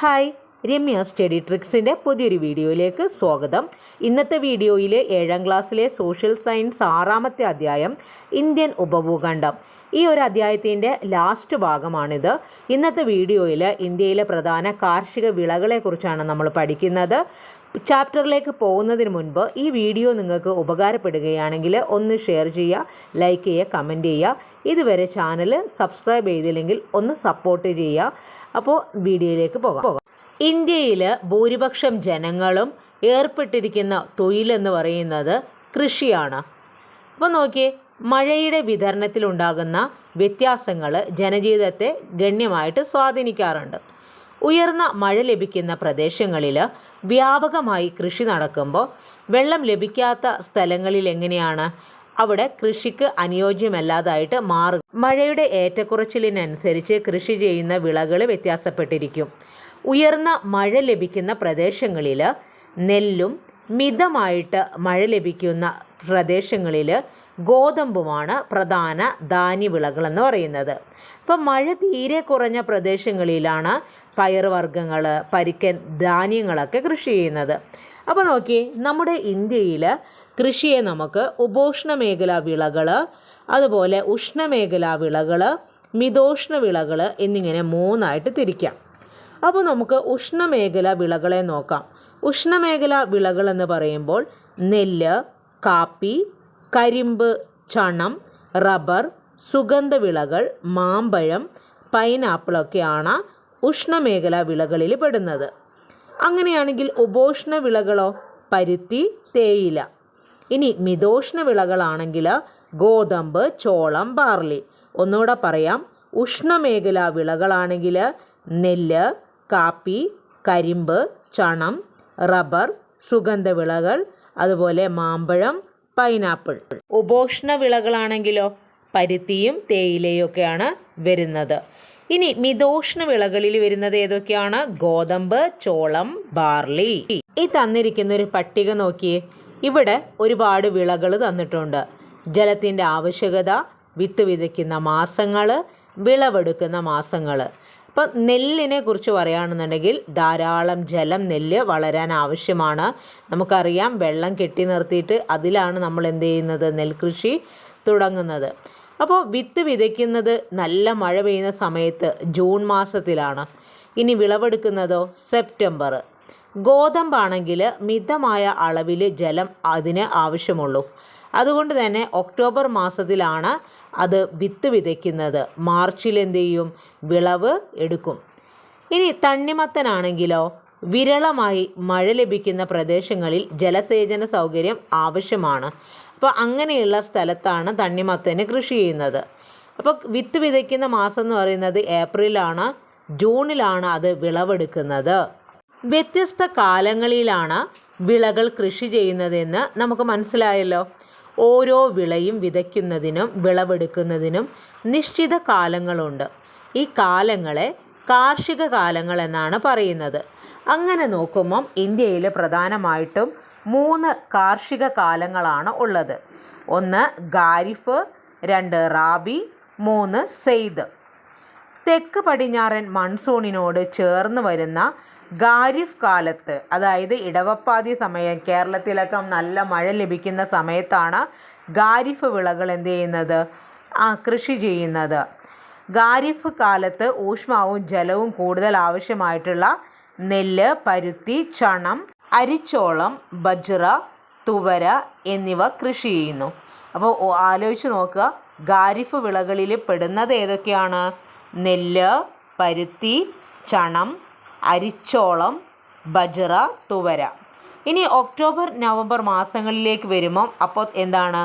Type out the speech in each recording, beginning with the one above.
Hi Ramya study ട്രിക്സിന്റെ പുതിയൊരു വീഡിയോയിലേക്ക് സ്വാഗതം. ഇന്നത്തെ വീഡിയോയിൽ ഏഴാം ക്ലാസ്സിലെ സോഷ്യൽ സയൻസ് ആറാമത്തെ അധ്യായം ഇന്ത്യൻ ഉപഭൂഖണ്ഡം. ഈ ഒരു അധ്യായത്തിന്റെ ലാസ്റ്റ് ഭാഗമാണിത്. ഇന്നത്തെ വീഡിയോയിൽ ഇന്ത്യയിലെ പ്രധാന കാർഷിക വിളകളെക്കുറിച്ചാണ് നമ്മൾ പഠിക്കുന്നത്. ചാപ്റ്ററിലേക്ക് പോകുന്നതിന് മുൻപ് ഈ വീഡിയോ നിങ്ങൾക്ക് ഉപകാരപ്പെടുകയാണെങ്കിൽ ഒന്ന് ഷെയർ ചെയ്യുക ലൈക്ക് ചെയ്യുക കമന്റ് ചെയ്യുക. ഇതുവരെ ചാനൽ സബ്സ്ക്രൈബ് ചെയ്തില്ലെങ്കിൽ ഒന്ന് സപ്പോർട്ട് ചെയ്യുക. അപ്പോൾ വീഡിയോയിലേക്ക് പോകാം. ഇന്ത്യയിൽ ഭൂരിപക്ഷം ജനങ്ങളും ഏർപ്പെട്ടിരിക്കുന്ന തൊഴിലെന്ന് പറയുന്നത് കൃഷിയാണ്. അപ്പോൾ നോക്കിയേ മഴയുടെ വിതരണത്തിലുണ്ടാകുന്ന വ്യത്യാസങ്ങൾ ജനജീവിതത്തെ ഗണ്യമായിട്ട് സ്വാധീനിക്കാറുണ്ട്. ഉയർന്ന മഴ ലഭിക്കുന്ന പ്രദേശങ്ങളിൽ വ്യാപകമായി കൃഷി നടക്കുമ്പോൾ വെള്ളം ലഭിക്കാത്ത സ്ഥലങ്ങളിൽ എങ്ങനെയാണ് അവിടെ കൃഷിക്ക് അനുയോജ്യമല്ലാതായിട്ട് മാറും? മഴയുടെ ഏറ്റക്കുറച്ചിലിനനുസരിച്ച് കൃഷി ചെയ്യുന്ന വിളകൾ വ്യത്യാസപ്പെട്ടിരിക്കും. ഉയർന്ന മഴ ലഭിക്കുന്ന പ്രദേശങ്ങളിൽ നെല്ലും മിതമായിട്ട് മഴ ലഭിക്കുന്ന പ്രദേശങ്ങളിൽ ഗോതമ്പുമാണ് പ്രധാന ധാന്യവിളകളെന്ന് പറയുന്നത്. ഇപ്പം മഴ തീരെ കുറഞ്ഞ പ്രദേശങ്ങളിലാണ് പയറുവർഗങ്ങൾ പരിക്കൻ ധാന്യങ്ങളൊക്കെ കൃഷി ചെയ്യുന്നത്. അപ്പോൾ നോക്കി നമ്മുടെ ഇന്ത്യയിൽ കൃഷിയെ നമുക്ക് ഉപോഷ്ണ മേഖലാ വിളകൾ അതുപോലെ ഉഷ്ണമേഖലാ വിളകൾ മിതോഷ്ണ വിളകൾ എന്നിങ്ങനെ മൂന്നായിട്ട് തിരിക്കാം. അപ്പോൾ നമുക്ക് ഉഷ്ണമേഖല വിളകളെ നോക്കാം. ഉഷ്ണമേഖല വിളകൾ എന്ന് പറയുമ്പോൾ നെല്ല് കാപ്പി കരിമ്പ് ചണം റബ്ബർ സുഗന്ധവിളകൾ മാമ്പഴം പൈനാപ്പിളൊക്കെയാണ് ഉഷ്ണമേഖല വിളകളിൽ പെടുന്നത്. അങ്ങനെയാണെങ്കിൽ ഉപോഷ്ണ വിളകളോ? പരുത്തി തേയില. ഇനി മിതോഷ്ണ വിളകളാണെങ്കിൽ ഗോതമ്പ് ചോളം ബാർലി. ഒന്നുകൂടെ പറയാം. ഉഷ്ണമേഖലാ വിളകളാണെങ്കിൽ നെല്ല് കാപ്പി കരിമ്പ് ചണം റബ്ബർ സുഗന്ധവിളകൾ അതുപോലെ മാമ്പഴം പൈനാപ്പിൾ. ഉപോഷ്ണ വിളകളാണെങ്കിലോ? പരുത്തിയും തേയിലയും ഒക്കെയാണ് വരുന്നത്. ഇനി മിതോഷ്ണ വിളകളിൽ വരുന്നത് ഏതൊക്കെയാണ്? ഗോതമ്പ് ചോളം ബാർലി. ഈ തന്നിരിക്കുന്ന ഒരു പട്ടിക നോക്കിയേ. ഇവിടെ ഒരുപാട് വിളകൾ തന്നിട്ടുണ്ട്. ജലത്തിന്റെ ആവശ്യകത വിത്ത് വിതയ്ക്കുന്ന മാസങ്ങൾ വിളവെടുക്കുന്ന മാസങ്ങൾ ഇപ്പം നെല്ലിനെ കുറിച്ച് പറയുകയാണെന്നുണ്ടെങ്കിൽ ധാരാളം ജലം നെല്ല് വളരാൻ ആവശ്യമാണ്. നമുക്കറിയാം വെള്ളം കെട്ടി നിർത്തിയിട്ട് അതിലാണ് നമ്മൾ എന്ത് ചെയ്യുന്നത്? നെൽകൃഷി തുടങ്ങുന്നത്. അപ്പോൾ വിത്ത് വിതയ്ക്കുന്നത് നല്ല മഴ പെയ്യുന്ന സമയത്ത് ജൂൺ മാസത്തിലാണ്. ഇനി വിളവെടുക്കുന്നതോ സെപ്റ്റംബർ. ഗോതമ്പാണെങ്കിൽ മിതമായ അളവിൽ ജലം അതിന് ആവശ്യമുള്ളൂ. അതുകൊണ്ട് തന്നെ ഒക്ടോബർ മാസത്തിലാണ് അത് വിത്ത് വിതയ്ക്കുന്നത്. മാർച്ചിൽ എന്ത് ചെയ്യും? വിളവ് എടുക്കും. ഇനി തണ്ണിമത്തനാണെങ്കിലോ വിരളമായി മഴ ലഭിക്കുന്ന പ്രദേശങ്ങളിൽ ജലസേചന സൗകര്യം ആവശ്യമാണ്. അപ്പോൾ അങ്ങനെയുള്ള സ്ഥലത്താണ് തണ്ണിമത്തന് കൃഷി ചെയ്യുന്നത്. അപ്പോൾ വിത്ത് വിതയ്ക്കുന്ന മാസം എന്ന് പറയുന്നത് ഏപ്രിലാണ് ജൂണിലാണ് അത് വിളവെടുക്കുന്നത്. വ്യത്യസ്ത കാലങ്ങളിലാണ് വിളകൾ കൃഷി ചെയ്യുന്നതെന്ന് നമുക്ക് മനസ്സിലായല്ലോ. ഓരോ വിളയും വിതയ്ക്കുന്നതിനും വിളവെടുക്കുന്നതിനും നിശ്ചിത കാലങ്ങളുണ്ട്. ഈ കാലങ്ങളെ കാർഷിക കാലങ്ങൾ എന്നാണ് പറയുന്നത്. അങ്ങനെ നോക്കുമ്പം ഇന്ത്യയിൽ പ്രധാനമായിട്ടും മൂന്ന് കാർഷിക കാലങ്ങളാണ് ഉള്ളത്. ഒന്ന് ഖാരിഫ് രണ്ട് റാബി മൂന്ന് സെയ്ദ്. തെക്ക് പടിഞ്ഞാറൻ മൺസൂണിനോട് ചേർന്ന് വരുന്ന ഖാരിഫ് കാലത്ത് അതായത് ഇടവപ്പാതി സമയം കേരളത്തിലൊക്കെ നല്ല മഴ ലഭിക്കുന്ന സമയത്താണ് ഖാരിഫ് വിളകൾ എന്ത് ചെയ്യുന്നത്? ആ കൃഷി ചെയ്യുന്നത്. ഖാരിഫ് കാലത്ത് ഊഷ്മാവും ജലവും കൂടുതൽ ആവശ്യമായിട്ടുള്ള നെല്ല് പരുത്തി ചണം അരിച്ചോളം ബജ്റ തുവര എന്നിവ കൃഷി ചെയ്യുന്നു. അപ്പോൾ ആലോചിച്ച് നോക്കുക. ഖാരിഫ് വിളകളിൽ പെടുന്നത് ഏതൊക്കെയാണ്? നെല്ല് പരുത്തി ചണം അരിച്ചോളം ബജ്റ തുവര. ഇനി ഒക്ടോബർ നവംബർ മാസങ്ങളിലേക്ക് വരുമ്പം അപ്പോൾ എന്താണ്?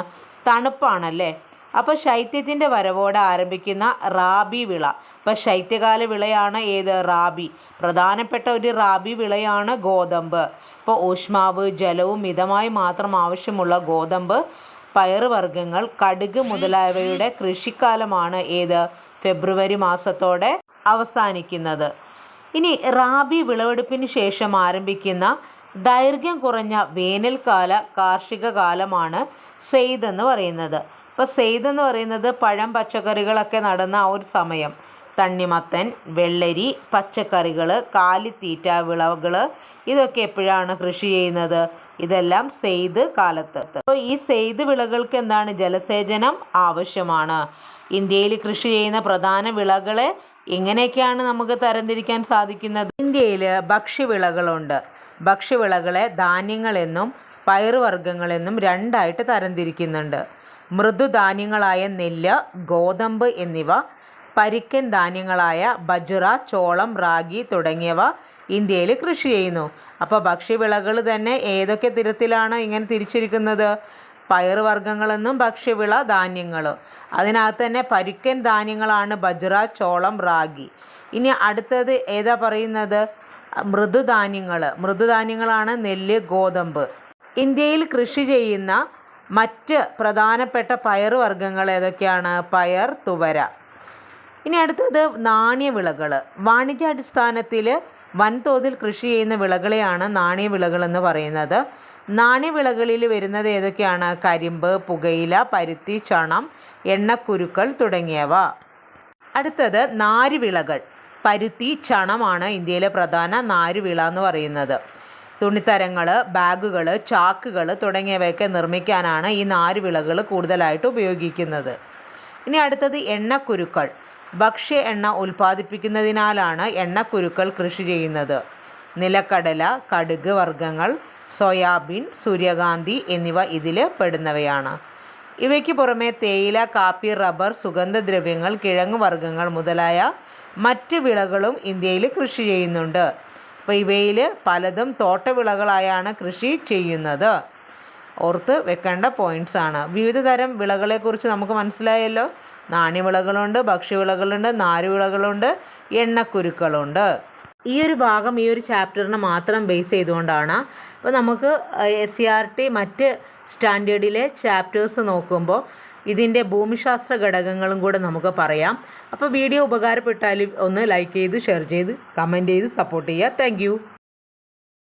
തണുപ്പാണല്ലേ? അപ്പോൾ ശൈത്യത്തിന്റെ വരവോടെ ആരംഭിക്കുന്ന റാബി വിള. അപ്പോൾ ശൈത്യകാല വിളയാണ് ഏത്? റാബി. പ്രധാനപ്പെട്ട ഒരു റാബി വിളയാണ് ഗോതമ്പ്. ഇപ്പോൾ ഊഷ്മാവ് ജലവും മിതമായി മാത്രം ആവശ്യമുള്ള ഗോതമ്പ് പയറുവർഗങ്ങൾ കടുക് മുതലായവയുടെ കൃഷിക്കാലമാണ് ഏത്? ഫെബ്രുവരി മാസത്തോടെ അവസാനിക്കുന്നത്. ഇനി റാബി വിളവെടുപ്പിന് ശേഷം ആരംഭിക്കുന്ന ദൈർഘ്യം കുറഞ്ഞ വേനൽക്കാല കാർഷിക കാലമാണ് സെയ്ദ് എന്ന് പറയുന്നത്. ഇപ്പോൾ സെയ്ദ് എന്ന് പറയുന്നത് പഴം പച്ചക്കറികളൊക്കെ നടന്ന ആ ഒരു സമയം. തണ്ണിമത്തൻ വെള്ളരി പച്ചക്കറികൾ കാലിത്തീറ്റ വിളവുകൾ ഇതൊക്കെ എപ്പോഴാണ് കൃഷി ചെയ്യുന്നത്? ഇതെല്ലാം സെയ്ത് കാലത്ത്. അപ്പോൾ ഈ സെയ്ത് വിളകൾക്ക് എന്താണ് ജലസേചനം ആവശ്യമാണ്? ഇന്ത്യയിൽ കൃഷി ചെയ്യുന്ന പ്രധാന വിളകളെ എങ്ങനെയൊക്കെയാണ് നമുക്ക് തരംതിരിക്കാൻ സാധിക്കുന്നത്? ഇന്ത്യയിൽ ഭക്ഷ്യവിളകളുണ്ട്. ഭക്ഷ്യവിളകളെ ധാന്യങ്ങളെന്നും പയറുവർഗങ്ങളെന്നും രണ്ടായിട്ട് തരംതിരിക്കുന്നുണ്ട്. മൃദുധാന്യങ്ങളായ നെല്ല് ഗോതമ്പ് എന്നിവ പരിക്കൻ ധാന്യങ്ങളായ ബജ്റ ചോളം റാഗി തുടങ്ങിയവ ഇന്ത്യയിൽ കൃഷി ചെയ്യുന്നു. അപ്പോൾ ഭക്ഷ്യവിളകൾ തന്നെ ഏതൊക്കെ തരത്തിലാണ് ഇങ്ങനെ തിരിച്ചിരിക്കുന്നത്? പയറുവർഗങ്ങളെന്നും ഭക്ഷ്യവിള ധാന്യങ്ങൾ അതിനകത്ത് തന്നെ പരിക്കൻ ധാന്യങ്ങളാണ് ബജ്റ ചോളം റാഗി. ഇനി അടുത്തത് ഏതാ പറയുന്നത്? മൃദുധാന്യങ്ങൾ മൃദുധാന്യങ്ങളാണ് നെല്ല് ഗോതമ്പ്. ഇന്ത്യയിൽ കൃഷി ചെയ്യുന്ന മറ്റ് പ്രധാനപ്പെട്ട പയറുവർഗങ്ങൾ ഏതൊക്കെയാണ്? പയർ തുവര. ഇനി അടുത്തത് നാണ്യവിളകൾ. വാണിജ്യാടിസ്ഥാനത്തിൽ വൻതോതിൽ കൃഷി ചെയ്യുന്ന വിളകളെയാണ് നാണ്യവിളകൾ എന്ന് പറയുന്നത്. നാണ്യവിളകളിൽ വരുന്നത് ഏതൊക്കെയാണ്? കരിമ്പ് പുകയില പരുത്തി ചണം എണ്ണക്കുരുക്കൾ തുടങ്ങിയവ. അടുത്തത് നാരുവിളകൾ. പരുത്തി ചണമാണ് ഇന്ത്യയിലെ പ്രധാന നാരുവിള എന്ന് പറയുന്നത്. തുണിത്തരങ്ങൾ ബാഗുകൾ ചാക്കുകൾ തുടങ്ങിയവയൊക്കെ നിർമ്മിക്കാനാണ് ഈ നാരുവിളകൾ കൂടുതലായിട്ട് ഉപയോഗിക്കുന്നത്. ഇനി അടുത്തത് എണ്ണക്കുരുക്കൾ. ഭക്ഷ്യ എണ്ണ ഉൽപ്പാദിപ്പിക്കുന്നതിനാലാണ് എണ്ണക്കുരുക്കൾ കൃഷി ചെയ്യുന്നത്. നിലക്കടല കടുക് വർഗങ്ങൾ സോയാബീൻ സൂര്യകാന്തി എന്നിവ ഇതിൽ പെടുന്നവയാണ്. ഇവയ്ക്ക് പുറമെ തേയില കാപ്പി റബ്ബർ സുഗന്ധദ്രവ്യങ്ങൾ കിഴങ്ങ് വർഗങ്ങൾ മുതലായ മറ്റ് വിളകളും ഇന്ത്യയിൽ കൃഷി ചെയ്യുന്നുണ്ട്. അപ്പോൾ ഇവയിൽ പലതും തോട്ടവിളകളായാണ് കൃഷി ചെയ്യുന്നത്. ഓർത്ത് വെക്കേണ്ട പോയിന്റ്സ് ആണ്. വിവിധ തരം വിളകളെക്കുറിച്ച് നമുക്ക് മനസ്സിലായല്ലോ. നാണ്യവിളകളുണ്ട് ഭക്ഷ്യവിളകളുണ്ട് നാരുവിളകളുണ്ട് എണ്ണക്കുരുക്കളുണ്ട്. ഈ ഒരു ഭാഗം ഈ ഒരു ചാപ്റ്ററിനെ മാത്രം ബേസ് ചെയ്തുകൊണ്ടാണ്. അപ്പോൾ നമുക്ക് എസ് സി ആർ ടി മറ്റ് സ്റ്റാൻഡേർഡിലെ ചാപ്റ്റേഴ്സ് നോക്കുമ്പോൾ ഇതിന്റെ ഭൂമിശാസ്ത്ര ഘടകങ്ങളും കൂടെ നമുക്ക് പറയാം. അപ്പോൾ വീഡിയോ ഉപകാരപ്പെട്ടാൽ ഒന്ന് ലൈക്ക് ചെയ്ത് ഷെയർ ചെയ്ത് കമന്റ് ചെയ്ത് സപ്പോർട്ട് ചെയ്യുക താങ്ക്